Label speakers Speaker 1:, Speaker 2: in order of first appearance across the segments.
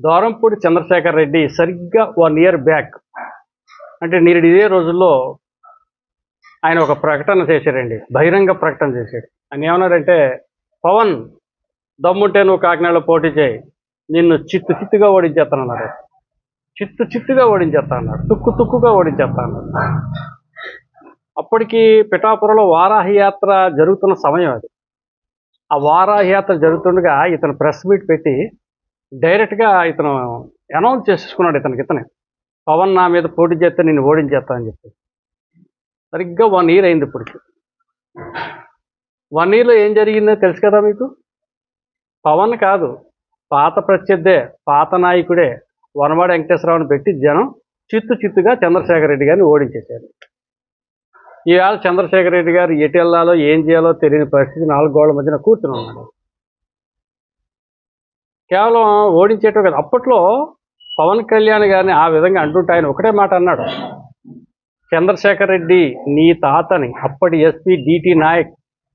Speaker 1: దోరంపూడి చంద్రశేఖర్ రెడ్డి సరిగ్గా one year back. అంటే నేడు ఇదే రోజుల్లో ఆయన ఒక ప్రకటన చేశారండి. బహిరంగ ప్రకటన చేశాడు. ఆయన ఏమన్నారంటే పవన్ దమ్ముంటే నువ్వు కాకినాడలో పోటీ చేయి. నిన్ను చిత్తు చిత్తుగా ఓడించేస్తానన్నాడు చిత్తు చిత్తుగా ఓడించేస్తా అన్నాడు తుక్కు తుక్కుగా ఓడించేస్తా అన్నాడు అప్పటికి పిఠాపురంలో వారాహి యాత్ర జరుగుతున్న సమయం అది. ఆ వారాహి యాత్ర జరుగుతుండగా ఇతను ప్రెస్ మీట్ పెట్టి డైరెక్ట్గా ఇతను అనౌన్స్ చేసేసుకున్నాడు ఇతనికి ఇతనే. పవన్ నా మీద పోటీ చేస్తే నేను ఓడించేస్తా అని చెప్పి. సరిగ్గా వన్ ఇయర్ అయింది ఇప్పటికి. వన్ ఇయర్లో ఏం జరిగిందో తెలుసు కదా మీకు? పవన్ కాదు పాత ప్రత్యర్థే పాత నాయకుడే వనవాడ వెంకటేశ్వరరావుని పెట్టి జనం చిత్తు చిత్తుగా చంద్రశేఖర్ రెడ్డి గారిని ఓడించేశారు. ఈవేళ చంద్రశేఖర్ రెడ్డి గారు ఎటు వెళ్ళాలో ఏం చేయాలో తెలియని పరిస్థితి నాలుగు గోళ్ళ మధ్యన కూర్చుని ఉన్నాడు. కేవలం ఓడించేటం కదా. అప్పట్లో పవన్ కళ్యాణ్ గారిని ఆ విధంగా అంటుంటే ఆయన ఒకటే మాట అన్నాడు. చంద్రశేఖర్ రెడ్డి నీ తాతని అప్పటి ఎస్పీ డిటి నాయక్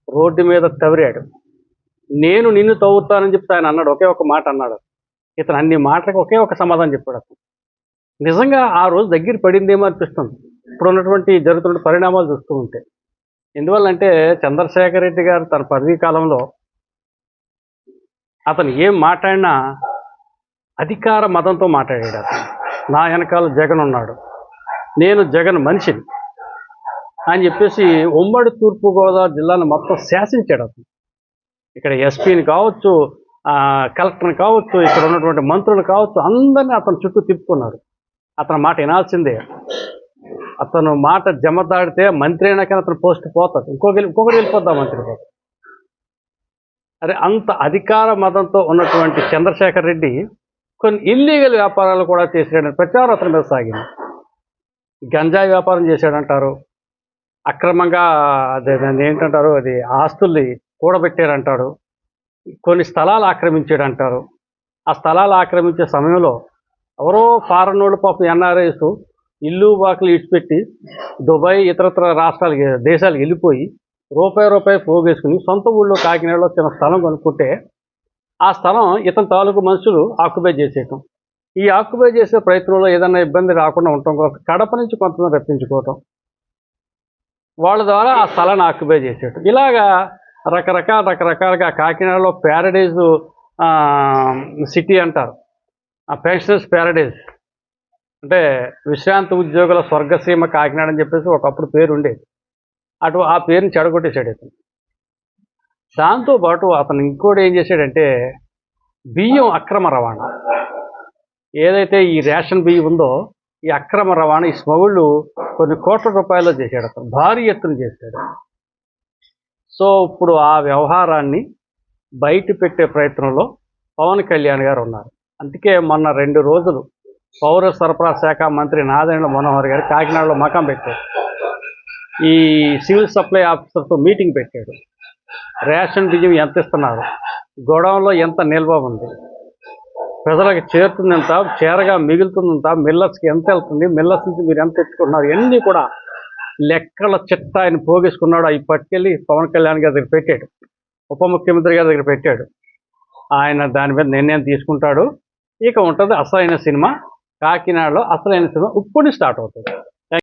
Speaker 1: రోడ్డు మీద తవిరాడు నేను నిన్ను తవ్వుతానని చెప్తే ఆయన అన్నాడు. ఒకే ఒక మాట అన్నాడు. ఇతను అన్ని మాటలకు ఒకే ఒక సమాధానం చెప్పాడు అతను. నిజంగా ఆ రోజు దగ్గర పడిందేమో అనిపిస్తుంది. ఇప్పుడు ఉన్నటువంటి జరుగుతున్న పరిణామాలు చూస్తూ ఉంటే. ఎందువల్లంటే చంద్రశేఖర్ రెడ్డి గారు తన పదవీ కాలంలో అతను ఏం మాట్లాడినా అధికార మతంతో మాట్లాడాడు అతను. నా వెనకాల జగన్ ఉన్నాడు. నేను జగన్ మనిషిని అని చెప్పేసి ఉమ్మడి తూర్పుగోదావరి జిల్లాను మొత్తం శాసించాడు అతను. ఇక్కడ ఎస్పీని కావచ్చు ఆ, కలెక్టర్ని కావచ్చు ఇక్కడ ఉన్నటువంటి మంత్రులు కావచ్చు అందరినీ అతను చుట్టూ తిప్పుకున్నాడు అతని మాట వినాల్సిందే. అతను మాట జమదాడితే మంత్రి అయినా కానీ అతను పోస్ట్ పోతుంది ఇంకొకరి ఇంకొకటి వెళ్ళిపోద్దా మంత్రి పోతే అరే అంత అధికార మతంతో ఉన్నటువంటి చంద్రశేఖర్ రెడ్డి కొన్ని ఇల్లీగల్ వ్యాపారాలు కూడా చేసాడని ప్రచారం అతని మీద సాగింది. గంజాయి వ్యాపారం చేశాడంటారు. అక్రమంగా అదే దాన్ని ఏంటంటారు? అది ఆస్తుల్ని కూడబెట్టారంటాడు కొన్ని స్థలాలు ఆక్రమించాడంటారు. ఆ స్థలాలు ఆక్రమించే సమయంలో ఎవరో ఫారెన్ వాళ్ళు పాపం ఎన్ఆర్ఐస్ ఇల్లు వాకులు ఇచ్చిపెట్టి దుబాయ్ ఇతరత్ర రాష్ట్రాలకి దేశాలకు వెళ్ళిపోయి రూపాయి రూపాయి పోగేసుకుని సొంత ఊళ్ళో కాకినాడలో చిన్న స్థలం కొనుక్కుంటే ఆ స్థలం ఇతని తాలూకు మనుషులు ఆక్యుపై చేసేయటం. ఈ ఆక్యుపై చేసే ప్రయత్నంలో ఏదైనా ఇబ్బంది రాకుండా ఉండటం కోసం కడప నుంచి కొంతమంది రప్పించుకోవటం. వాళ్ళ ద్వారా ఆ స్థలాన్ని ఆక్యుపై చేసేయటం. ఇలాగా రకరకాల రకరకాలుగా కాకినాడలో ప్యారడైజ్ సిటీ అంటారు. ఆ పెన్షనర్స్ ప్యారడైజ్. అంటే విశ్రాంతి ఉద్యోగుల స్వర్గసీమ కాకినాడ అని చెప్పేసి ఒకప్పుడు పేరు ఉండేది అటు ఆ పేరుని చెడగొట్టేశాడు ఇతను. దాంతోపాటు అతను ఇంకోటి ఏం చేశాడంటే బియ్యం అక్రమ రవాణా. ఏదైతే ఈ రేషన్ బియ్యం ఉందో ఈ అక్రమ రవాణా ఈ స్మగుళ్ళు కొన్ని కోట్ల రూపాయలు చేశాడు అతను. భారీ ఎత్తున చేశాడు. సో ఇప్పుడు ఆ వ్యవహారాన్ని బయట పెట్టే ప్రయత్నంలో పవన్ కళ్యాణ్ గారు ఉన్నారు. అందుకే మొన్న రెండు రోజులు పౌర సరఫరా శాఖ మంత్రి నాదెండ్ల మనోహర్ గారు కాకినాడలో మకం పెట్టారు. ఈ సివిల్ సప్లై ఆఫీసర్తో మీటింగ్ పెట్టాడు. రేషన్ బియ్యం ఎంత ఇస్తున్నారు? గొడవంలో ఎంత నిల్వ ఉంది? ప్రజలకు చేరుతుందంత చేరగా మిగులుతుందంత మిల్లర్స్కి ఎంత వెళ్తుంది మిల్లర్స్ నుంచి మీరు ఎంత తెచ్చుకుంటున్నారు ఇవన్నీ కూడా లెక్కల చిట్ట ఆయన పోగేసుకున్నాడు. అవి పట్టుకెళ్ళి పవన్ కళ్యాణ్ గారి దగ్గర పెట్టాడు. ఉప ముఖ్యమంత్రి గారి దగ్గర పెట్టాడు. ఆయన దాని మీద నిర్ణయం తీసుకుంటాడు. ఇక ఉంటుంది అసలైన సినిమా. కాకినాడలో అసలైన సినిమా ఇప్పుడు స్టార్ట్ అవుతుంది.